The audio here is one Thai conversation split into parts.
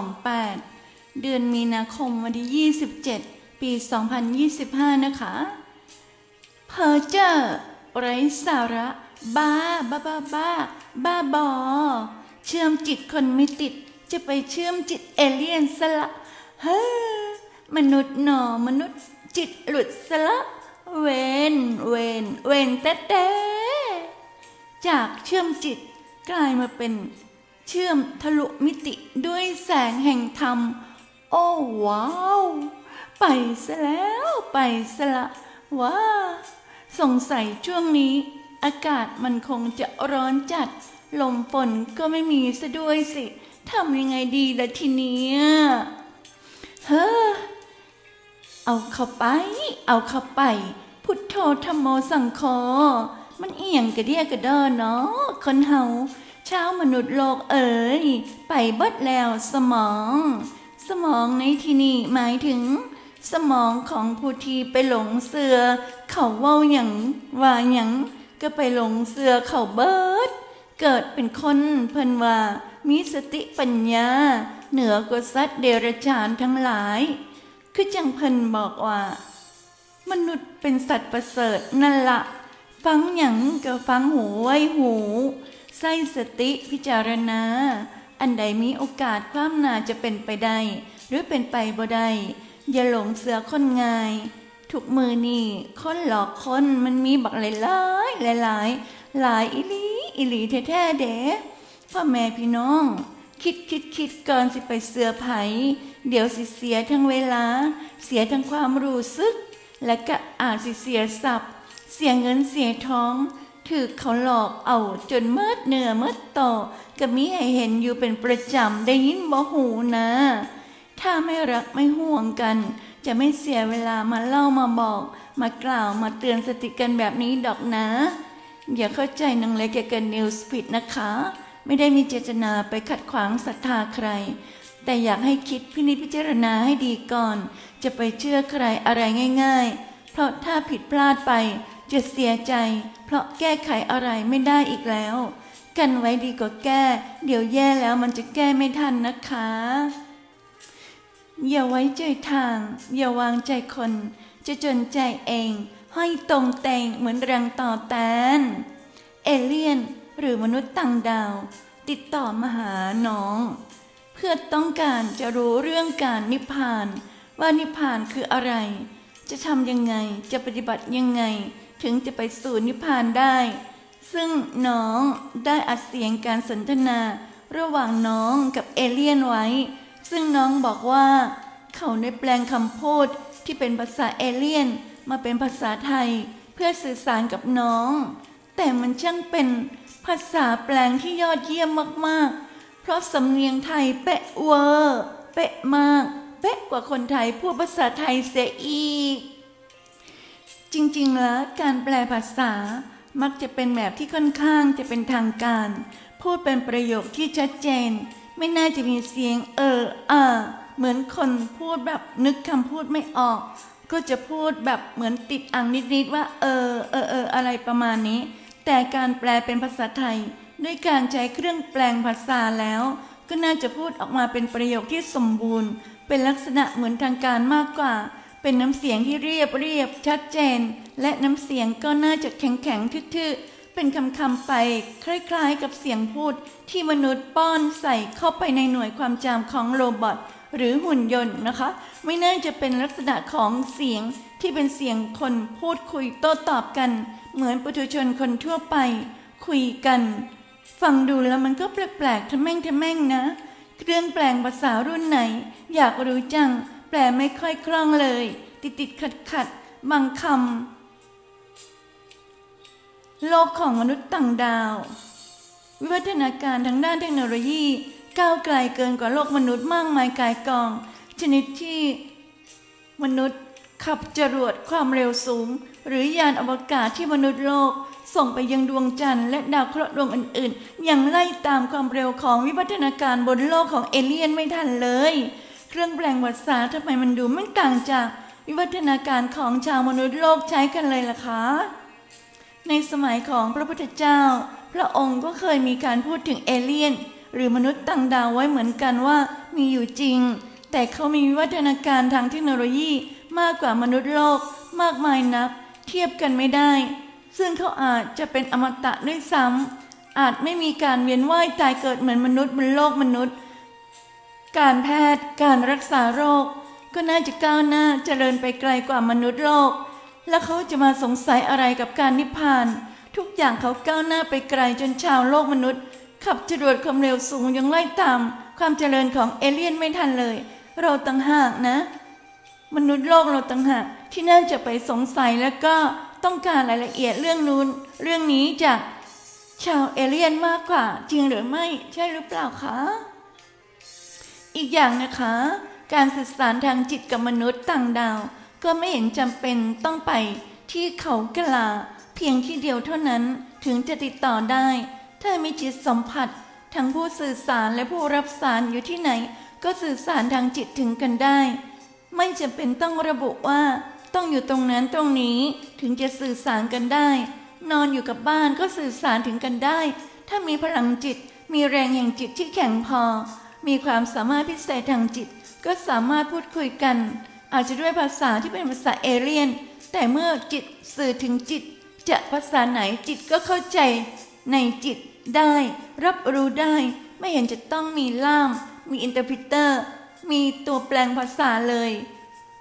128 เดือนมีนาคมวันที่ 27 ปี 2025 นะคะเพอเจอร์ไร้สาระ บ้า บ้าบ้าบ้าบ้าบอ เชื่อมจิตคนไม่ติด จะไปเชื่อมจิตเอเลี่ยนสละเฮ้อมนุษย์หนอมนุษย์จิตหลุดสละเวนเวนเวนแต่แต่จากเชื่อมจิตกลายมาเป็น เชื่อมทะลุมิติด้วยแสงแห่งธรรม โอ้ว้าว ไปซะแล้วไปซะละว้าสงสัยช่วงนี้ อากาศมันคงจะร้อนจัด ลมฝนก็ไม่มีซะด้วยสิทำยังไงดีล่ะทีเนี้ยเฮ้อเอาเข้าไป เอาเข้าไป พุทโธธรรมโมสังโฆมันเอียงกระเดียกระดอเนาะคนเฮา เช้ามนุษย์โลกเอ๋ยไปเบิดแล้วสมอง สมองในที่นี้หมายถึง สมองของผู้ที่ไปหลงเสือ เขาเว่าอย่างว่าอย่างก็ไปหลงเสือเขาเบิด เกิดเป็นคนเพิ่นว่า มีสติปัญญา เหนือกว่าสัตว์เดรัจฉานทั้งหลาย คือจังเพิ่นบอกว่า มนุษย์เป็นสัตว์ประเสริฐนั่นละฟังหยังก็ฟังหูไว้หู ใส่สติพิจารณา อันใดมีโอกาสความนาจะเป็นไปได้ หรือเป็นไปบ่ได้อย่าหลงเสือคนง่าย ทุกมือนี่คนหลอกคนมันมีบักหลายหลายหลายหลายหลายอิลีอิลีแท้ๆเด้พ่อแม่พี่น้อง คิดคิดคิดก่อนสิไปเสือไผเดี๋ยวสิเสียทั้งเวลา เสียทั้งความรู้สึก และก็อาจสิเสียทรัพย์ เสียเงินเสียท้อง ถือเขาหลอกเอาจนเมิดเนื้อเมิดต่อก็มีให้เห็นอยู่เป็นประจำได้ยินบ่หูนะ ถ้าไม่รักไม่ห่วงกัน จะไม่เสียเวลามาเล่ามาบอก มากล่าวมาเตือนสติกันแบบนี้ดอกนะ อย่าเข้าใจนางเล็กแกกันนิวส์ผิดนะคะ ไม่ได้มีเจตนาไปขัดขวางศรัทธาใคร แต่อยากให้คิดพินิจพิจารณาให้ดีก่อน จะไปเชื่อใครอะไรง่าย ๆ เพราะถ้าผิดพลาดไป จะเสียใจ เพราะแก้ไขอะไรไม่ได้อีกแล้ว กันไว้ดีกว่าแก้ เดี๋ยวแย่แล้วมันจะแก้ไม่ทันนะคะ อย่าไว้ใจทาง อย่าวางใจคน จะจนใจเอง ห้อยตรงแต่งเหมือนรังต่อแตนเอเลี่ยนหรือมนุษย์ต่างดาว ติดต่อมาหาน้อง เพื่อต้องการจะรู้เรื่องการนิพพาน ว่านิพพานคืออะไร จะทำยังไงจะปฏิบัติยังไง ถึงจะไปสู่นิพพานได้ ซึ่งน้องได้อัดเสียงการสนทนาระหว่างน้องกับเอเลี่ยนไว้ ซึ่งน้องบอกว่า เขาได้แปลงคำพูดที่เป็นภาษาเอเลี่ยนมาเป็นภาษาไทยเพื่อสื่อสารกับน้อง แต่มันช่างเป็นภาษาแปลงที่ยอดเยี่ยมมากๆ เพราะสำเนียงไทยเป๊ะเวอร์ เป๊ะมาก เป๊ะกว่าคนไทยพูดภาษาไทยเสียอีก จริงๆ แล้วการแปลภาษามักจะเป็นแบบที่ค่อนข้างจะเป็นทางการ พูดเป็นประโยคที่ชัดเจน ไม่น่าจะมีเสียงเอออ่าเหมือนคนพูดแบบนึกคำพูดไม่ออก ก็จะพูดแบบเหมือนติดอ่างนิดๆว่าเออเออเอออะไรประมาณนี้ แต่การแปลเป็นภาษาไทย ด้วยการใช้เครื่องแปลงภาษาแล้ว ก็น่าจะพูดออกมาเป็นประโยคที่สมบูรณ์ เป็นลักษณะเหมือนทางการมากกว่า เป็นน้ำเสียงที่เรียบเรียบชัดเจน และน้ำเสียงก็น่าจะแข็งแข็งทื่อๆเป็นคำคำไป คล้ายๆ กับเสียงพูด ที่มนุษย์ป้อนใส่เข้าไปในหน่วยความจำของโรบอทหรือหุ่นยนต์นะคะ ไม่น่าจะเป็นลักษณะของเสียงที่เป็นเสียงคนพูดคุยโต้ตอบกัน เหมือนปุถุชนคนทั่วไป คุยกัน ฟังดูแล้วมันก็แปลกๆทะแม่งทะแม่งนะ เครื่องแปลงภาษารุ่นไหน อยากรู้จัง ลไม่ค่อยคล่องเลย ติดติดขัดขัดบางคำโลกของมนุษย์ต่างดาว วิวัฒนาการทางด้านเทคโนโลยีก้าวไกลเกินกว่าโลกมนุษย์มากมายกายกอง ชนิดที่มนุษย์ขับจรวดความเร็วสูง หรือยานอวกาศที่มนุษย์โลก ส่งไปยังดวงจันทร์และดาวเคราะห์ดวงอื่นๆ ยังไล่ตามความเร็วของวิวัฒนาการบนโลกของเอเลี่ยนไม่ทันเลย เครื่องแปลงภาษาทำไมมันดูไม่ต่างจากวิวัฒนาการของชาวมนุษย์โลกใช้กันเลยล่ะคะ ในสมัยของพระพุทธเจ้า พระองค์ก็เคยมีการพูดถึงเอเลี่ยน หรือมนุษย์ต่างดาวไว้เหมือนกันว่ามีอยู่จริง แต่เขามีวิวัฒนาการทางเทคโนโลยีมากกว่ามนุษย์โลกมากมายนัก เทียบกันไม่ได้ ซึ่งเขาอาจจะเป็นอมตะด้วยซ้ำอาจไม่มีการเวียนว่ายตายเกิดเหมือนมนุษย์บนโลกมนุษย์ การแพทย์การรักษาโรค ก็น่าจะก้าวหน้าเจริญไปไกลกว่ามนุษย์โลก แล้วเขาจะมาสงสัยอะไรกับการนิพพาน ทุกอย่างเขาก้าวหน้าไปไกลจนชาวโลกมนุษย์ ขับจรวดความเร็วสูงยังไล่ตามความเจริญของเอเลี่ยนไม่ทันเลย เราต่างหากนะ มนุษย์โลกเราต่างหากที่น่าจะไปสงสัยแล้วก็ต้องการรายละเอียดเรื่องนู้นเรื่องนี้จากชาวเอเลี่ยนมากกว่าจริงหรือไม่ใช่หรือเปล่าคะ อีกอย่างนะคะ การสื่อสารทางจิตกับมนุษย์ต่างดาว ก็ไม่เห็นจำเป็นต้องไปที่เขากะลา เพียงที่เดียวเท่านั้นถึงจะติดต่อได้ ถ้ามีจิตสัมผัสทั้งผู้สื่อสารและผู้รับสารอยู่ที่ไหน ก็สื่อสารทางจิตถึงกันได้ ไม่จำเป็นต้องระบุว่า ต้องอยู่ตรงนั้นตรงนี้ถึงจะสื่อสารกันได้ นอนอยู่กับบ้านก็สื่อสารถึงกันได้ ถ้ามีพลังจิตมีแรงแห่งจิตที่แข็งพอ มีความสามารถพิเศษทางจิต ก็สามารถพูดคุยกัน อาจจะด้วยภาษาที่เป็นภาษาเอเลียน แต่เมื่อจิตสื่อถึงจิต จะภาษาไหนจิตก็เข้าใจในจิตได้ รับรู้ได้ ไม่เห็นจะต้องมีล่าม มีอินเตอร์พิเตอร์ มีตัวแปลงภาษาเลย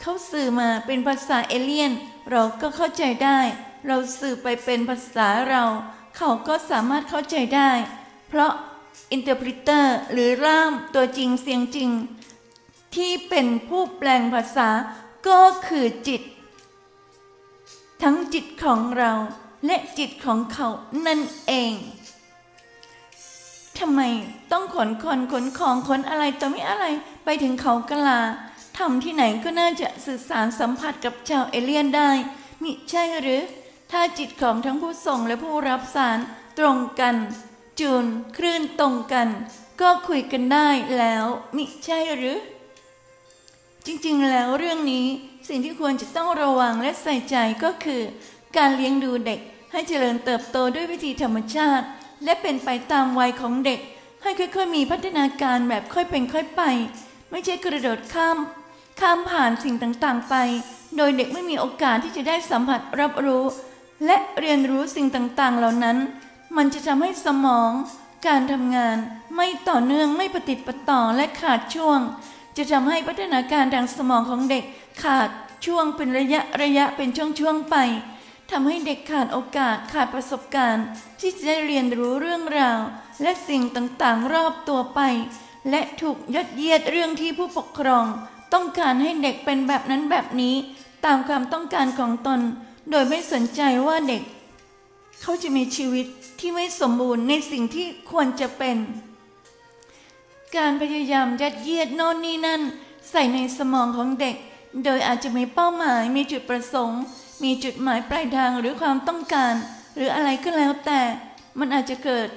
เขาสื่อมาเป็นภาษาเอเลียน เราก็เข้าใจได้ เราสื่อไปเป็นภาษาเรา เขาก็สามารถเข้าใจได้ เพราะ อินเตอร์พริเตอร์หรือร่ามตัวจริงเสียงจริง ที่เป็นผู้แปลงภาษาก็คือจิต ทั้งจิตของเราและจิตของเขานั่นเองทำไมต้องขนคนขนของขนอะไรต่อไม่อะไรไปถึงเขากะลาทำที่ไหนก็น่าจะสื่อสารสัมผัสกับชาวเอเลี่ยนได้มิใช่หรือ ถ้าจิตของทั้งผู้ส่งและผู้รับสารตรงกัน จูนคลื่นตรงกัน ก็คุยกันได้แล้วมิใช่หรือ จริงๆแล้วเรื่องนี้สิ่งที่ควรจะต้องระวังและใส่ใจก็คือ การเลี้ยงดูเด็กให้เจริญเติบโตด้วยวิธีธรรมชาติ และเป็นไปตามวัยของเด็ก ให้ค่อยๆมีพัฒนาการแบบค่อยเป็นค่อยไป ไม่ใช่กระโดดข้าม ข้ามผ่านสิ่งต่างๆไป โดยเด็กไม่มีโอกาสที่จะได้สัมผัสรับรู้ และเรียนรู้สิ่งต่างๆ เหล่านั้น มันจะทำให้สมอง การทำงานไม่ต่อเนื่องไม่ปฏิดปะต่อและขาดช่วง จะทำให้พัฒนาการทางสมองของเด็กขาดช่วงเป็นระยะระยะเป็นช่วงๆไปทำให้เด็กขาดโอกาสขาดประสบการณ์ ที่จะได้เรียนรู้เรื่องราว และสิ่งต่างๆรอบตัวไป และถูกยัดเยียดเรื่องที่ผู้ปกครอง ต้องการให้เด็กเป็นแบบนั้นแบบนี้ ตามความต้องการของตน โดยไม่สนใจว่าเด็ก เขาจะมีชีวิตที่ไม่สมบูรณ์ในสิ่งที่ควรจะเป็น การพยายามยัดเยียดโน่นนี่นั่น ใส่ในสมองของเด็ก โดยอาจจะมีเป้าหมายมีจุดประสงค์ มีจุดหมายปลายทางหรือความต้องการ หรืออะไรก็แล้วแต่ มันอาจจะเกิด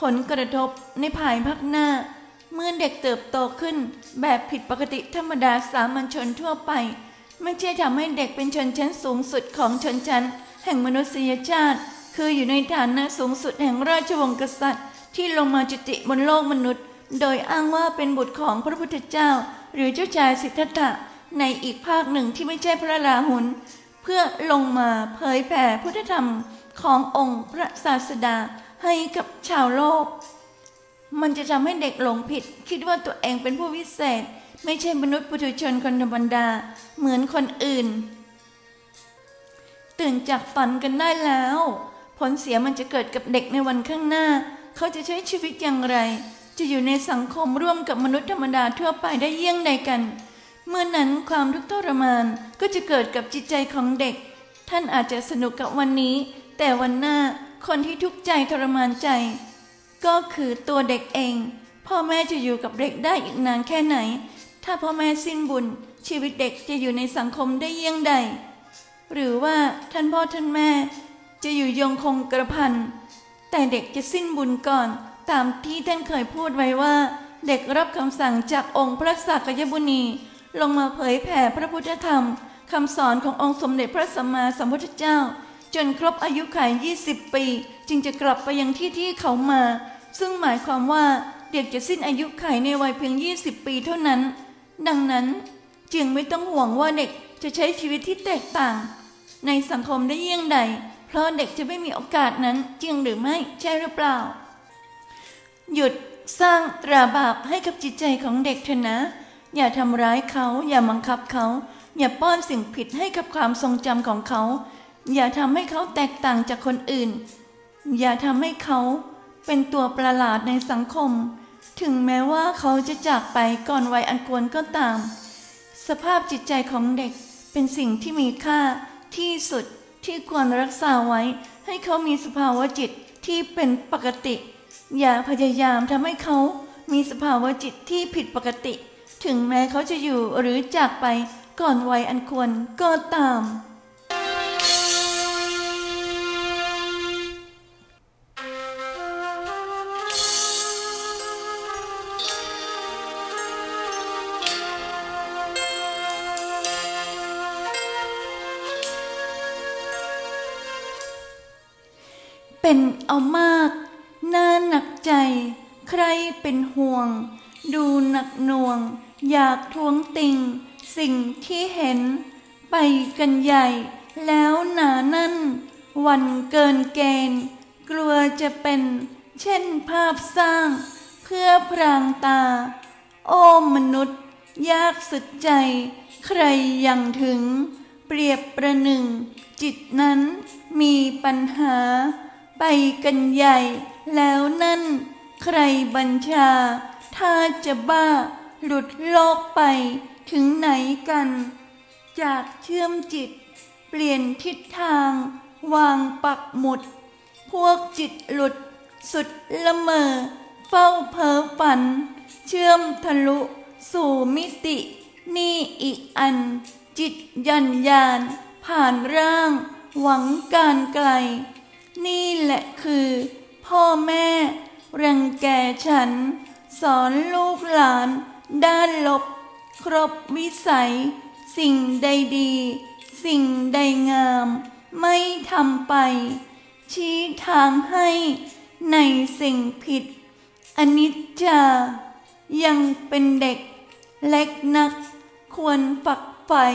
ผลกระทบในภายภาคหน้า เมื่อเด็กเติบโตขึ้น แบบผิดปกติธรรมดาสามัญชนทั่วไป ไม่ใช่ทำให้เด็กเป็นชนชั้นสูงสุดของชนชั้น แห่งมนุษยชาติ คืออยู่ในฐานะสูงสุดแห่งราชวงศ์กษัตริย์ ที่ลงมาจุติบนโลกมนุษย์ โดยอ้างว่าเป็นบุตรของพระพุทธเจ้า หรือเจ้าชายสิทธัตถะในอีกภาคหนึ่งที่ไม่ใช่พระราหุลเพื่อลงมาเผยแผ่พุทธธรรมขององค์พระศาสดาให้กับชาวโลก มันจะทำให้เด็กหลงผิด คิดว่าตัวเองเป็นผู้วิเศษ ไม่ใช่มนุษย์ปุถุชนคนธรรมดาเหมือนคนอื่น ตื่นจากฝันกันได้แล้ว ผลเสียมันจะเกิดกับเด็กในวันข้างหน้า เขาจะใช้ชีวิตอย่างไร จะอยู่ในสังคมร่วมกับมนุษย์ธรรมดาทั่วไปได้เยี่ยงใดกัน เมื่อนั้นความทุกข์ทรมานก็จะเกิดกับจิตใจของเด็ก ท่านอาจจะสนุกกับวันนี้ แต่วันหน้าคนที่ทุกข์ใจทรมานใจ ก็คือตัวเด็กเอง พ่อแม่จะอยู่กับเด็กได้อีกนานแค่ไหน ถ้าพ่อแม่สิ้นบุญ ชีวิตเด็กจะอยู่ในสังคมได้เยี่ยงใด หรือว่าท่านพ่อท่านแม่ จะอยู่ยงคงกระพัน แต่เด็กจะสิ้นบุญก่อน ตามที่ท่านเคยพูดไว้ว่า เด็กรับคำสั่งจากองค์พระสักยบุนีลงมาเผยแผ่พระพุทธธรรมคำสอนขององค์สมเด็จพระสัมมาสัมพุทธเจ้าจจนครบอายุขัย20 ปี จึงจะกลับไปยังที่ที่เขามา ซึ่งหมายความว่าเด็กจะสิ้นอายุขัยในวัยเพียง 20 ปีเท่านั้น ดังนั้นจึงไม่ต้องห่วงว่าเด็กจะใช้ชีวิตที่แตกต่าง ในสังคมได้เยี่ยงใด เพราะเด็กจะไม่มีโอกาสนั้นจริงหรือไม่ใช่หรือเปล่า หยุดสร้างตราบาปให้กับจิตใจของเด็กเถอะนะ อย่าทำร้ายเขา อย่าบังคับเขา อย่าป้อนสิ่งผิดให้กับความทรงจำของเขา อย่าทำให้เขาแตกต่างจากคนอื่น อย่าทำให้เขาเป็นตัวประหลาดในสังคม ถึงแม้ว่าเขาจะจากไปก่อนวัยอันควรก็ตาม สภาพจิตใจของเด็กเป็นสิ่งที่มีค่าที่สุด ที่ควรรักษาไว้ให้เขามีสภาวะจิตที่เป็นปกติ อย่าพยายามทำให้เขามีสภาวะจิตที่ผิดปกติ ถึงแม้เขาจะอยู่หรือจากไปก่อนวัยอันควรก็ตาม เป็นเอามากน่าหนักใจ ใครเป็นห่วง ดูหนักหน่วง อยากทวงติง สิ่งที่เห็น ไปกันใหญ่ แล้วหนานั่น วันเกินเกณฑ์ กลัวจะเป็น เช่นภาพสร้าง เพื่อพรางตา โอ้มนุษย์ ยากสุดใจ ใครยังถึง เปรียบประหนึ่ง จิตนั้นมีปัญหา ไปกันใหญ่แล้วนั่น ใครบัญชา ถ้าจะบ้า หลุดโลกไปถึงไหนกัน จากเชื่อมจิต เปลี่ยนทิศทาง วางปักหมุด พวกจิตหลุด สุดละเมอ เฝ้าเพ้อฝัน เชื่อมทะลุสู่มิติ นี่อีกอัน จิตยันยาน ผ่านร่าง หวังการไกล นี่แหละคือ พ่อแม่รังแกฉัน สอนลูกหลาน ด้านลบ ครบวิสัย สิ่งใดดี สิ่งใดงาม ไม่ทำไป ชี้ทางให้ในสิ่งผิด อนิจจา ยังเป็นเด็ก เล็กนัก ควรฝักใฝ่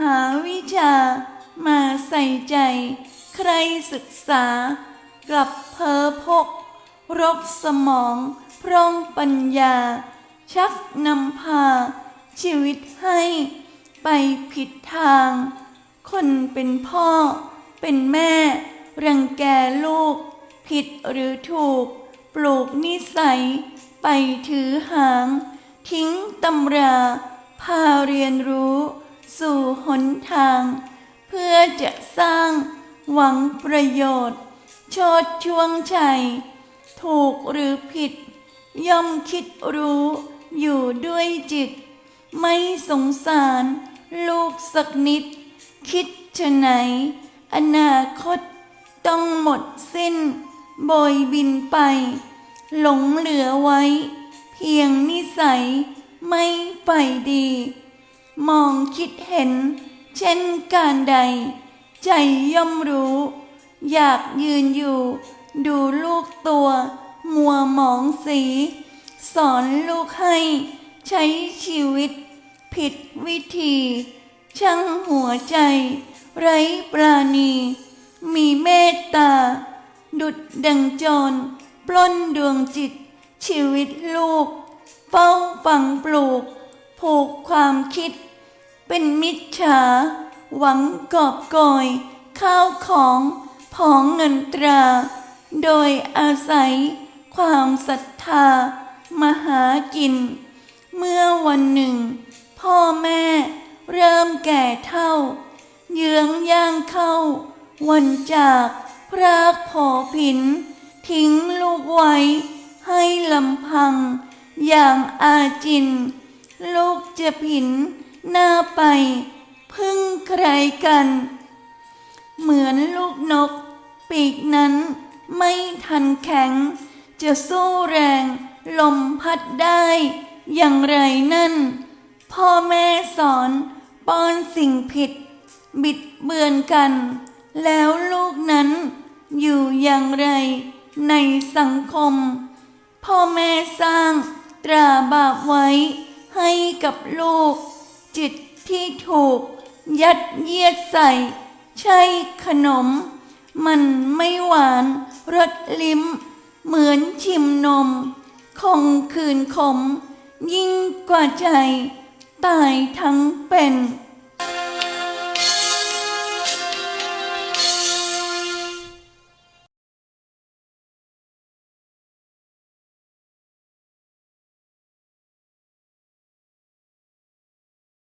หาวิชามาใส่ใจ ใครศึกษากลับเพอพกรกสมองพร่องปัญญา ชักนำพา ชีวิตให้ไปผิดทาง คนเป็นพ่อ เป็นแม่ รังแกลูก ผิดหรือถูก ปลูกนิสัย ไปถือหาง ทิ้งตำรา พาเรียนรู้ สู่หนทาง เพื่อจะสร้าง หวังประโยชน์ชดช่วงชัย ถูกหรือผิด ย่อมคิดรู้อยู่ด้วยจิต ไม่สงสารลูกสักนิด คิดชะไหน อนาคตต้องหมดสิ้นโบยบินไป หลงเหลือไว้ เพียงนิสัยไม่ใฝ่ดี มองคิดเห็น เช่นการใด ใจย่อมรู้ อยากยืนอยู่ ดูลูกตัว มัวหมองสี สอนลูกให้ ใช้ชีวิต ผิดวิธี ช่างหัวใจ ไร้ปราณี มีเมตตา ดุดดังจร ปล้นดวงจิต ชีวิตลูก เฝ้าฝังปลูก ผูกความคิด เป็นมิจฉา หวังกอบกอยข้าวของผองเงินตรา โดยอาศัยความศรัทธามาหากิน เมื่อวันหนึ่ง พ่อแม่เริ่มแก่เท่า เยื้องย่างเข้า วันจากพรากผอผิน ทิ้งลูกไว้ ให้ลำพัง อย่างอาจิน ลูกจะผินหน้าไป พึ่งใครกัน เหมือนลูกนก ปีกนั้นไม่ทันแข็ง จะสู้แรง ลมพัดได้ อย่างไรนั่น พ่อแม่สอนป้อนสิ่งผิด บิดเบือนกัน แล้วลูกนั้น อยู่อย่างไร ในสังคม พ่อแม่สร้างตราบาปไว้ให้กับลูก จิตที่ถูก ยัดเยียดใส่ ใช่ขนม มันไม่หวานรสลิ้ม เหมือนชิมนม คงคืนขม ยิ่งกว่าใจ ตายทั้งเป็น